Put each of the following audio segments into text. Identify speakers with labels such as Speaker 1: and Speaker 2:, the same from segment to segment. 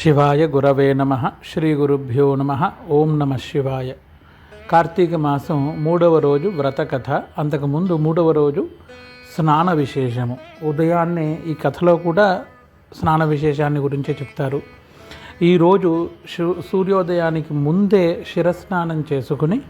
Speaker 1: శివాయ గురవే నమ. శ్రీ గురుభ్యో నమ. ఓం నమ శివాయ. కార్తీక మాసం మూడవ రోజు వ్రత కథ. అంతకుముందు మూడవ రోజు స్నాన విశేషము. ఉదయాన్నే ఈ కథలో కూడా స్నాన విశేషాన్ని గురించే చెప్తారు. ఈరోజు సూర్యోదయానికి ముందే శిరస్నానం చేసుకుని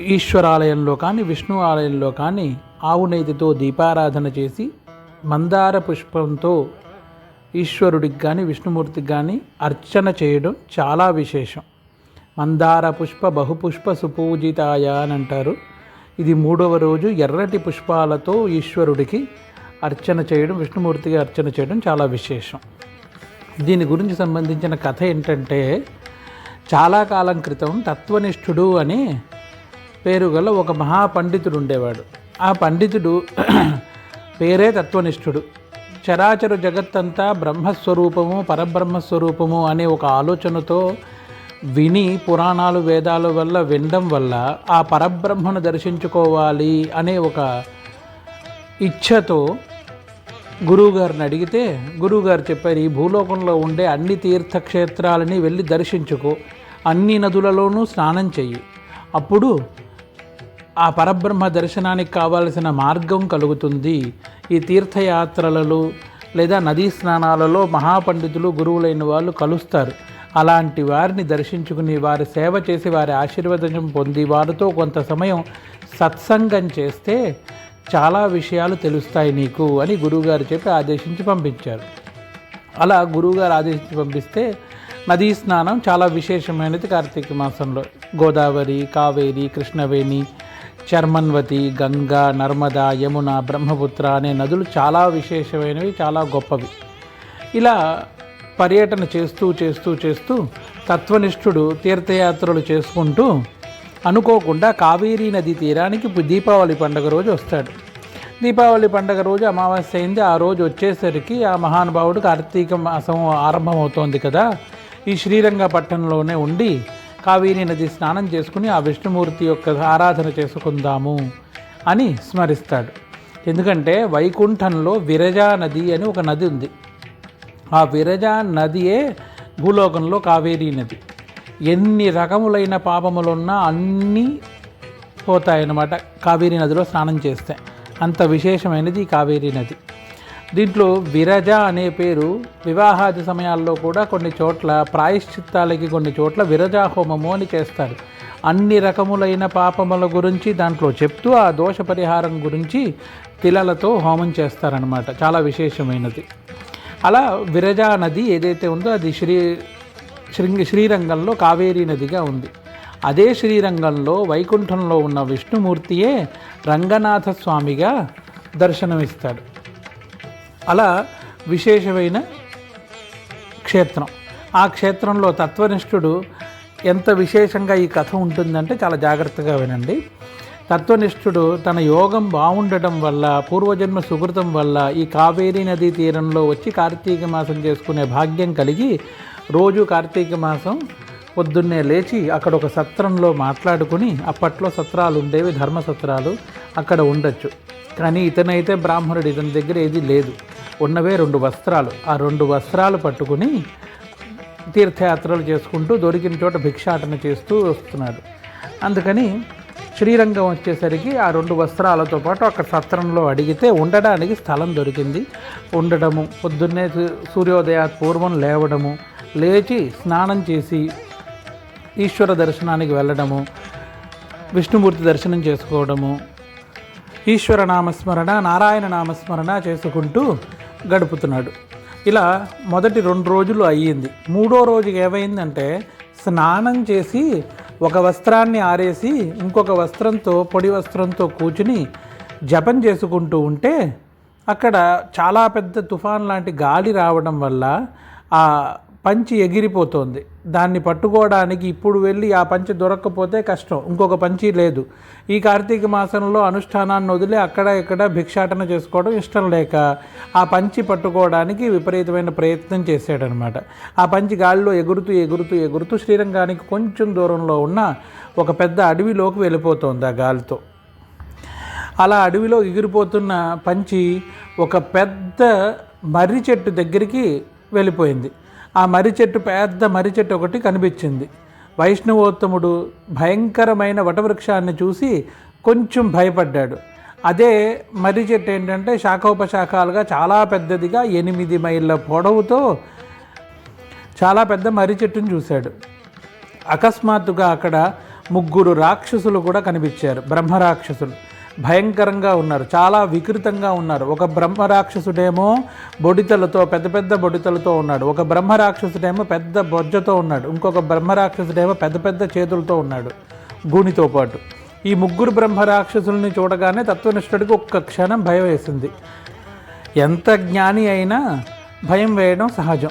Speaker 1: ఈశ్వరాలయంలో కానీ విష్ణు ఆలయంలో కానీ ఆవు నెయ్యితో దీపారాధన చేసి మందార పుష్పంతో ఈశ్వరుడికి కానీ విష్ణుమూర్తికి కానీ అర్చన చేయడం చాలా విశేషం. మందార పుష్ప బహుపుష్ప సుపూజితాయ అని అంటారు. ఇది మూడవ రోజు ఎర్రటి పుష్పాలతో ఈశ్వరుడికి అర్చన చేయడం విష్ణుమూర్తికి అర్చన చేయడం చాలా విశేషం. దీని గురించి సంబంధించిన కథ ఏంటంటే చాలా కాలం క్రితం తత్వనిష్ఠుడు అని పేరు గల ఒక మహాపండితుడు ఉండేవాడు. ఆ పండితుడు పేరే తత్వనిష్ఠుడు. చరాచర జగత్తంతా బ్రహ్మస్వరూపము పరబ్రహ్మస్వరూపము అనే ఒక ఆలోచనతో విని పురాణాలు వేదాల వల్ల వినడం వల్ల ఆ పరబ్రహ్మను దర్శించుకోవాలి అనే ఒక ఇచ్ఛతో గురువుగారిని అడిగితే గురువుగారు చెప్పారు ఈ భూలోకంలో ఉండే అన్ని తీర్థక్షేత్రాలని వెళ్ళి దర్శించుకో. అన్ని నదులలోనూ స్నానం చెయ్యి. అప్పుడు ఆ పరబ్రహ్మ దర్శనానికి కావాల్సిన మార్గం కలుగుతుంది. ఈ తీర్థయాత్రలలో లేదా నదీ స్నానాలలో మహాపండితులు గురువులైన వాళ్ళు కలుస్తారు. అలాంటి వారిని దర్శించుకుని వారి సేవ చేసి వారి ఆశీర్వదనం పొంది వారితో కొంత సమయం సత్సంగం చేస్తే చాలా విషయాలు తెలుస్తాయి నీకు అని గురువుగారు చెప్పి ఆదేశించి పంపించారు. అలా గురువుగారు ఆదేశించి పంపిస్తే నదీ స్నానం చాలా విశేషమైనది కార్తీక మాసంలో. గోదావరి కావేరి కృష్ణవేణి చర్మన్వతి గంగా నర్మదా యమున బ్రహ్మపుత్ర అనే నదులు చాలా విశేషమైనవి చాలా గొప్పవి. ఇలా పర్యటన చేస్తూ చేస్తూ చేస్తూ తత్వనిష్ఠుడు తీర్థయాత్రలు చేసుకుంటూ అనుకోకుండా కావేరీ నది తీరానికి దీపావళి పండుగ రోజు వస్తాడు. దీపావళి పండుగ రోజు అమావాస్య అయింది. ఆ రోజు వచ్చేసరికి ఆ మహానుభావుడు కార్తీక మాసం ఆరంభమవుతోంది కదా. ఈ శ్రీరంగపట్టణంలోనే ఉండి కావేరీ నది స్నానం చేసుకుని ఆ విష్ణుమూర్తి యొక్క ఆరాధన చేసుకుందాము అని స్మరిస్తాడు. ఎందుకంటే వైకుంఠంలో విరజా నది అని ఒక నది ఉంది. ఆ విరజా నదియే భూలోకంలో కావేరీ నది. ఎన్ని రకములైన పాపములున్నా అన్నీ పోతాయన్నమాట. కావేరీ నదిలో స్నానం చేస్తే. అంత విశేషమైనది ఈ కావేరీ నది. దీంట్లో విరజ అనే పేరు వివాహాది సమయాల్లో కూడా కొన్ని చోట్ల ప్రాయశ్చిత్తాలకి కొన్ని చోట్ల విరజా హోమము అని చేస్తారు. అన్ని రకములైన పాపముల గురించి దాంట్లో చెప్తూ ఆ దోష పరిహారం గురించి తిలలతో హోమం చేస్తారనమాట చాలా విశేషమైనది. అలా విరజా నది ఏదైతే ఉందో అది శ్రీ శృంగి శ్రీరంగంలో కావేరీ నదిగా ఉంది. అదే శ్రీరంగంలో వైకుంఠంలో ఉన్న విష్ణుమూర్తియే రంగనాథ స్వామిగా దర్శనమిస్తాడు అలా విశేషమైన క్షేత్రం. ఆ క్షేత్రంలో తత్వనిష్ఠుడు ఎంత విశేషంగా ఈ కథ ఉంటుందంటే చాలా జాగ్రత్తగా వినండి. తత్వనిష్ఠుడు తన యోగం బాగుండటం వల్ల పూర్వజన్మ సుకృతం వల్ల ఈ కావేరీ నదీ తీరంలో వచ్చి కార్తీక మాసం చేసుకునే భాగ్యం కలిగి రోజు కార్తీక మాసం పొద్దున్నే లేచి అక్కడ ఒక సత్రంలో మాట్లాడుకుని అప్పట్లో సత్రాలు ఉండేవి ధర్మ సత్రాలు అక్కడ ఉండొచ్చు. కానీ ఇతనైతే బ్రాహ్మణుడు ఇతని దగ్గర ఏది లేదు. ఉన్నవే రెండు వస్త్రాలు. ఆ రెండు వస్త్రాలు పట్టుకుని తీర్థయాత్రలు చేసుకుంటూ దొరికిన చోట భిక్షాటన చేస్తూ వస్తున్నాడు. అందుకని శ్రీరంగం వచ్చేసరికి ఆ రెండు వస్త్రాలతో పాటు అక్కడ సత్రంలో అడిగితే ఉండడానికి స్థలం దొరికింది. ఉండడము పొద్దున్నే సూర్యోదయ పూర్వం లేవడము లేచి స్నానం చేసి ఈశ్వర దర్శనానికి వెళ్ళడము విష్ణుమూర్తి దర్శనం చేసుకోవడము ఈశ్వర నామస్మరణ నారాయణ నామస్మరణ చేసుకుంటూ గడుపుతున్నాడు. ఇలా మొదటి రెండు రోజులు అయ్యింది. మూడో రోజుకి ఏమైందంటే స్నానం చేసి ఒక వస్త్రాన్ని ఆరేసి ఇంకొక వస్త్రంతో పొడి వస్త్రంతో కూర్చుని జపం చేసుకుంటూ ఉంటే అక్కడ చాలా పెద్ద తుఫాన్ లాంటి గాలి రావడం వల్ల ఆ పంచి ఎగిరిపోతోంది. దాన్ని పట్టుకోవడానికి ఇప్పుడు వెళ్ళి ఆ పంచి దొరక్కపోతే కష్టం. ఇంకొక పంచి లేదు. ఈ కార్తీక మాసంలో అనుష్ఠానాన్ని వదిలి అక్కడ ఇక్కడ భిక్షాటన చేసుకోవడం ఇష్టం లేక ఆ పంచి పట్టుకోవడానికి విపరీతమైన ప్రయత్నం చేశాడనమాట. ఆ పంచి గాలిలో ఎగురుతూ ఎగురుతూ ఎగురుతూ శ్రీరంగానికి కొంచెం దూరంలో ఉన్న ఒక పెద్ద అడవిలోకి వెళ్ళిపోతుంది ఆ గాలితో. అలా అడవిలో ఎగిరిపోతున్న పంచి ఒక పెద్ద మర్రి చెట్టు దగ్గరికి వెళ్ళిపోయింది. ఆ మర్రి చెట్టు పెద్ద మర్రి చెట్టు ఒకటి కనిపించింది. వైష్ణవోత్తముడు భయంకరమైన వటవృక్షాన్ని చూసి కొంచెం భయపడ్డాడు. అదే మర్రి చెట్టు ఏంటంటే శాఖోపశాఖాలుగా చాలా పెద్దదిగా ఎనిమిది మైళ్ళ పొడవుతో చాలా పెద్ద మర్రి చెట్టును చూశాడు. అకస్మాత్తుగా అక్కడ ముగ్గురు రాక్షసులు కూడా కనిపించారు. బ్రహ్మరాక్షసులు. భయంకరంగా ఉన్నారు చాలా వికృతంగా ఉన్నారు. ఒక బ్రహ్మరాక్షసుడేమో బొడితలతో పెద్ద పెద్ద బొడితలతో ఉన్నాడు. ఒక బ్రహ్మరాక్షసుడేమో పెద్ద బొజ్జతో ఉన్నాడు. ఇంకొక బ్రహ్మరాక్షసుడేమో పెద్ద పెద్ద చేతులతో ఉన్నాడు గూనితో పాటు. ఈ ముగ్గురు బ్రహ్మరాక్షసుల్ని చూడగానే తత్వనిష్ఠుడికి ఒక్క క్షణం భయం వేసింది. ఎంత జ్ఞాని అయినా భయం వేయడం సహజం.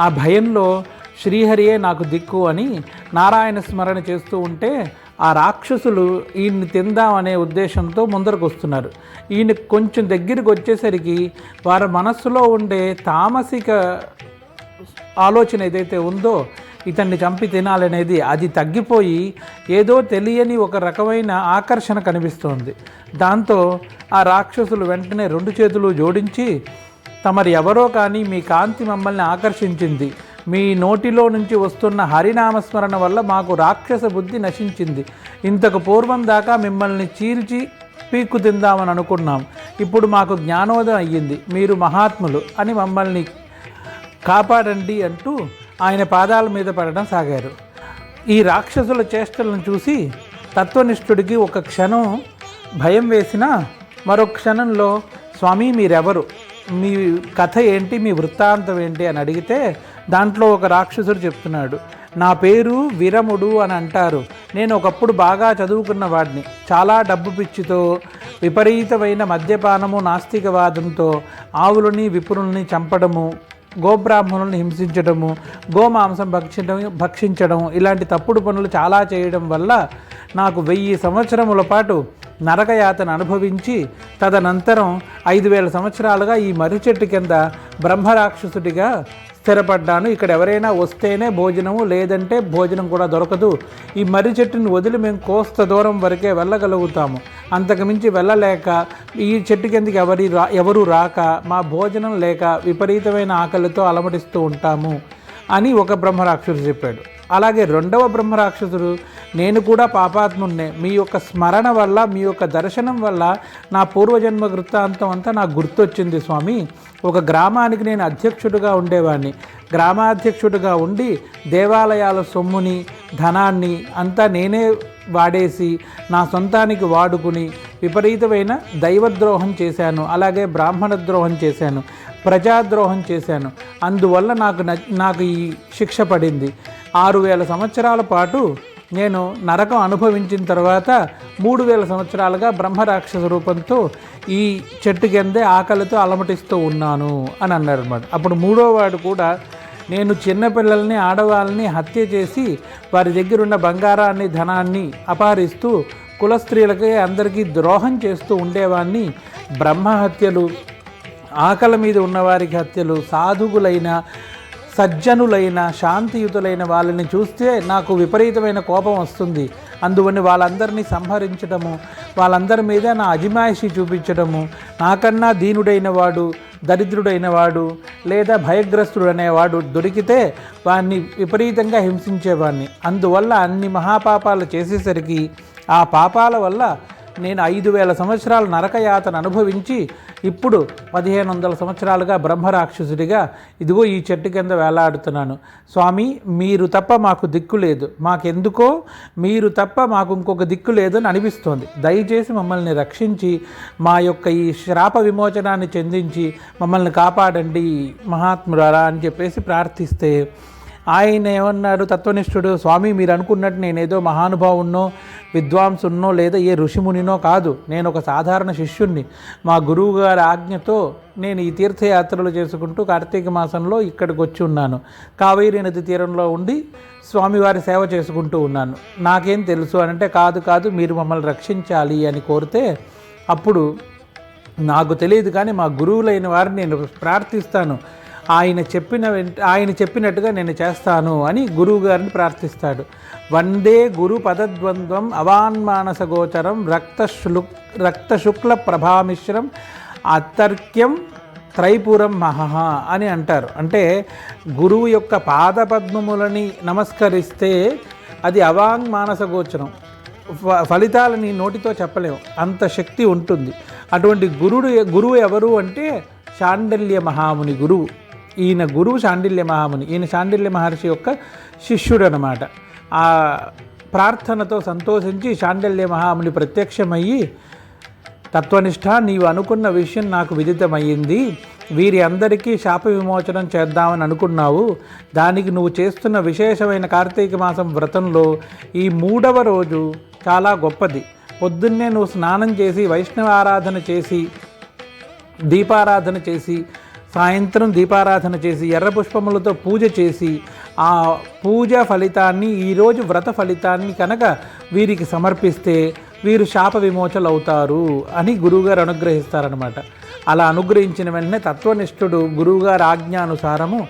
Speaker 1: ఆ భయంలో శ్రీహరియే నాకు దిక్కు అని నారాయణ స్మరణ చేస్తూ ఉంటే ఆ రాక్షసులు ఈయన్ని తిందామనే ఉద్దేశంతో ముందరకు వస్తున్నారు ఈయన కొంచెం దగ్గరికి వచ్చేసరికి వారి మనస్సులో ఉండే తామసిక ఆలోచన ఏదైతే ఉందో ఇతన్ని చంపి తినాలనేది అది తగ్గిపోయి ఏదో తెలియని ఒక రకమైన ఆకర్షణ కనిపిస్తోంది. దాంతో ఆ రాక్షసులు వెంటనే రెండు చేతులు జోడించి తమరు ఎవరో కానీ మీ కాంతి మమ్మల్ని ఆకర్షించింది. మీ నోటిలో నుంచి వస్తున్న హరినామస్మరణ వల్ల మాకు రాక్షస బుద్ధి నశించింది. ఇంతకు పూర్వం దాకా మిమ్మల్ని చీల్చి పీక్కు తిందామని అనుకున్నాం. ఇప్పుడు మాకు జ్ఞానోదయం అయ్యింది. మీరు మహాత్ములు అని మమ్మల్ని కాపాడండి అంటూ ఆయన పాదాల మీద పడడం సాగారు. ఈ రాక్షసుల చేష్టలను చూసి తత్వనిష్ఠుడికి ఒక క్షణం భయం వేసిన మరో క్షణంలో స్వామి మీరెవరు? మీ కథ ఏంటి? మీ వృత్తాంతం ఏంటి? అని అడిగితే దాంట్లో ఒక రాక్షసుడు చెప్తున్నాడు నా పేరు విరముడు అని అంటారు. నేను ఒకప్పుడు బాగా చదువుకున్న వాడిని. చాలా డబ్బు పిచ్చితో విపరీతమైన మద్యపానము నాస్తికవాదంతో ఆవులని విపురుల్ని చంపడము గోబ్రాహ్మణుల్ని హింసించడము గోమాంసం భక్షించడం భక్షించడం ఇలాంటి తప్పుడు పనులు చాలా చేయడం వల్ల నాకు వెయ్యి సంవత్సరముల పాటు నరకయాతన అనుభవించి తదనంతరం ఐదు వేల సంవత్సరాలుగా ఈ మర్రి చెట్టు కింద బ్రహ్మరాక్షసుడిగా స్థిరపడ్డాను. ఇక్కడ ఎవరైనా వస్తేనే భోజనము లేదంటే భోజనం కూడా దొరకదు. ఈ మర్రి చెట్టుని వదిలి మేము కోస్త దూరం వరకే వెళ్ళగలుగుతాము. అంతకుమించి వెళ్ళలేక ఈ చెట్టు కిందకి ఎవరి రా ఎవరు రాక మా భోజనం లేక విపరీతమైన ఆకలితో అలమటిస్తూ ఉంటాము అని ఒక బ్రహ్మరాక్షసుడు చెప్పాడు. అలాగే రెండవ బ్రహ్మరాక్షసుడు నేను కూడా పాపాత్మున్నే. మీ యొక్క స్మరణ వల్ల మీ యొక్క దర్శనం వల్ల నా పూర్వజన్మ వృత్తాంతం అంతా నాకు గుర్తొచ్చింది స్వామి. ఒక గ్రామానికి నేను అధ్యక్షుడిగా ఉండేవాడిని గ్రామాధ్యక్షుడిగా ఉండి దేవాలయాల సొమ్ముని ధనాన్ని అంతా నేనే వాడేసి నా సొంతానికి వాడుకుని విపరీతమైన దైవద్రోహం చేశాను. అలాగే బ్రాహ్మణ ద్రోహం చేశాను. ప్రజాద్రోహం చేశాను. అందువల్ల నాకు నాకు ఈ శిక్ష పడింది. ఆరు వేల సంవత్సరాల పాటు నేను నరకం అనుభవించిన తర్వాత మూడు వేల సంవత్సరాలుగా బ్రహ్మరాక్షస రూపంతో ఈ చెట్టు కిందే ఆకలితో అలమటిస్తూ ఉన్నాను అని అన్నారనమాట అప్పుడు మూడోవాడు కూడా నేను చిన్నపిల్లల్ని ఆడవాళ్ళని హత్య చేసి వారి దగ్గరున్న బంగారాన్ని ధనాన్ని అపహరిస్తూ కుల స్త్రీలకి అందరికీ ద్రోహం చేస్తూ ఉండేవాడిని బ్రహ్మహత్యలు ఆకలి మీద ఉన్నవారికి హత్యలు సాధువులైన సజ్జనులైన శాంతియుతులైన వాళ్ళని చూస్తే నాకు విపరీతమైన కోపం వస్తుంది. అందువని వాళ్ళందరినీ సంహరించడము వాళ్ళందరి మీద నా అజిమాయిషి చూపించడము నాకన్నా దీనుడైన వాడు దరిద్రుడైన వాడు లేదా భయగ్రస్తుడు అనేవాడు దొరికితే వాడిని విపరీతంగా హింసించేవాడిని అందువల్ల అన్ని మహాపాపాలు చేసేసరికి ఆ పాపాల వల్ల నేను ఐదు వేల సంవత్సరాల నరకయాతను అనుభవించి ఇప్పుడు పదిహేను వందల సంవత్సరాలుగా బ్రహ్మరాక్షసుడిగా ఇదిగో ఈ చెట్టు కింద వేలాడుతున్నాను. స్వామి మీరు తప్ప మాకు దిక్కు లేదు. మాకెందుకో? మీరు తప్ప మాకు ఇంకొక దిక్కు లేదని అనిపిస్తోంది. దయచేసి మమ్మల్ని రక్షించి మా యొక్క ఈ శ్రాప విమోచనాన్ని చెందించి మమ్మల్ని కాపాడండి మహాత్మురారా అని చెప్పేసి ప్రార్థిస్తే ఆయన ఏమన్నాడు? తత్వనిష్ఠుడు స్వామి మీరు అనుకున్నట్టు నేనేదో మహానుభావున్నో విద్వాంసున్నో లేదా ఏ ఋషిమునినో కాదు. నేను ఒక సాధారణ శిష్యుణ్ణి. మా గురువు గారి ఆజ్ఞతో నేను ఈ తీర్థయాత్రలు చేసుకుంటూ కార్తీక మాసంలో ఇక్కడికి వచ్చి ఉన్నాను కావేరీ నది తీరంలో ఉండి స్వామివారి సేవ చేసుకుంటూ ఉన్నాను. నాకేం తెలుసు? అని అంటే కాదు కాదు మీరు మమ్మల్ని రక్షించాలి అని కోరితే అప్పుడు నాకు తెలియదు కానీ మా గురువులైన వారిని నేను ప్రార్థిస్తాను. ఆయన చెప్పిన ఆయన చెప్పినట్టుగా నేను చేస్తాను అని గురువుగారిని ప్రార్థిస్తాడు. వందే గురు పదద్వంద్వం అవాన్మానస గోచరం రక్త రక్తశుక్ల రక్త శుక్ల ప్రభామిశ్రం అతర్క్యం త్రైపురం మహహ అని అంటారు. అంటే గురువు యొక్క పాదపద్మములని నమస్కరిస్తే అది అవాంగ్ మానస గోచరం. ఫ- ఫలితాలని నోటితో చెప్పలేము. అంత శక్తి ఉంటుంది. అటువంటి గురుడు గురువు ఎవరు అంటే చాండల్య మహాముని గురువు. ఈయన గురువు శాండిల్య మహాముని ఈయన శాండిల్య మహర్షి యొక్క శిష్యుడు అనమాట ఆ ప్రార్థనతో సంతోషించి శాండిల్య మహాముని ప్రత్యక్షమయ్యి తత్వనిష్ట నీవు అనుకున్న విషయం నాకు విదితమయ్యింది. వీరి అందరికీ శాప విమోచనం చేద్దామని అనుకున్నావు. దానికి నువ్వు చేస్తున్న విశేషమైన కార్తీక మాసం వ్రతంలో ఈ మూడవ రోజు చాలా గొప్పది. పొద్దున్నే నువ్వు స్నానం చేసి వైష్ణవ ఆరాధన చేసి దీపారాధన చేసి సాయంత్రం దీపారాధన చేసి ఎర్ర పుష్పములతో పూజ చేసి ఆ పూజ ఫలితాన్ని ఈరోజు వ్రత ఫలితాన్ని కనుక వీరికి సమర్పిస్తే వీరు శాప విమోచలు అవుతారు అని గురువుగారు అనుగ్రహిస్తారనమాట అలా అనుగ్రహించిన వెంటనే తత్వనిష్ఠుడు గురువుగారు ఆజ్ఞానుసారము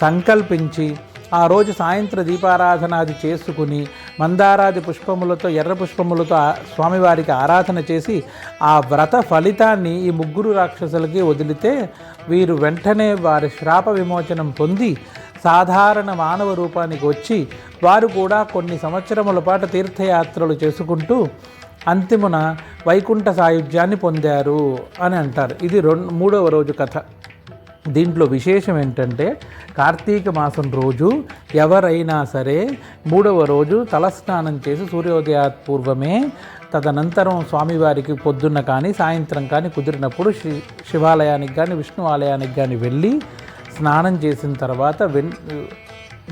Speaker 1: సంకల్పించి ఆ రోజు సాయంత్ర దీపారాధనాది చేసుకుని మందారాది పుష్పములతో ఎర్ర పుష్పములతో స్వామివారికి ఆరాధన చేసి ఆ వ్రత ఫలితాన్ని ఈ ముగ్గురు రాక్షసులకి వదిలితే వీరు వెంటనే వారి శ్రాప విమోచనం పొంది సాధారణ మానవ రూపానికి వచ్చి వారు కూడా కొన్ని సంవత్సరముల పాటు తీర్థయాత్రలు చేసుకుంటూ అంతిమున వైకుంఠ సాయుధ్యాన్ని పొందారు అని అంటారు. ఇది రెండు మూడవ రోజు కథ. దీంట్లో విశేషం ఏంటంటే కార్తీక మాసం రోజు ఎవరైనా సరే మూడవ రోజు తలస్నానం చేసి సూర్యోదయాత్ పూర్వమే తదనంతరం స్వామివారికి పొద్దున్న కానీ సాయంత్రం కానీ కుదిరినప్పుడు శి శివాలయానికి కానీ విష్ణు ఆలయానికి కానీ వెళ్ళి స్నానం చేసిన తర్వాత వెన్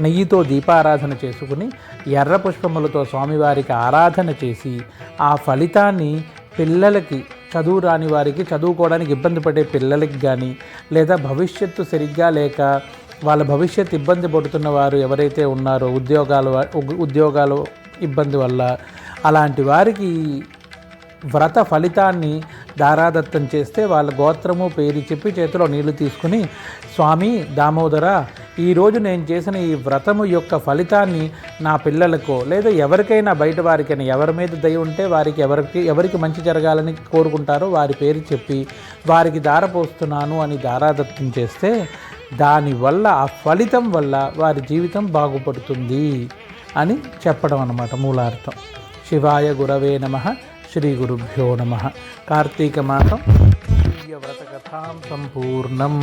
Speaker 1: నెయ్యితో దీపారాధన చేసుకుని ఎర్ర పుష్పములతో స్వామివారికి ఆరాధన చేసి ఆ ఫలితాన్ని పిల్లలకి చదువు రాని వారికి చదువుకోవడానికి ఇబ్బంది పడే పిల్లలకి కానీ లేదా భవిష్యత్తు సరిగ్గా లేక వాళ్ళ భవిష్యత్తు ఇబ్బంది పడుతున్న వారు ఎవరైతే ఉన్నారో ఉద్యోగాలు ఉద్యోగాలు ఇబ్బంది వల్ల అలాంటి వారికి వ్రత ఫలితాన్ని దారాదత్తం చేస్తే వాళ్ళ గోత్రము పేరు చెప్పి చేతిలో నీళ్ళు తీసుకుని స్వామి దామోదర ఈరోజు నేను చేసిన ఈ వ్రతము యొక్క ఫలితాన్ని నా పిల్లలకు లేదా ఎవరికైనా బయట వారికైనా ఎవరి మీద దయ ఉంటే వారికి ఎవరికి ఎవరికి మంచి జరగాలని కోరుకుంటారో వారి పేరు చెప్పి వారికి దారపోస్తున్నాను అని దారాదత్తం చేస్తే దానివల్ల ఆ ఫలితం వల్ల వారి జీవితం బాగుపడుతుంది అని చెప్పడం అన్నమాట మూలార్థం. శివాయ గురవే నమ. శ్రీ గురుభ్యో నమ కార్తీక మాసం వ్రత కథాం సంపూర్ణం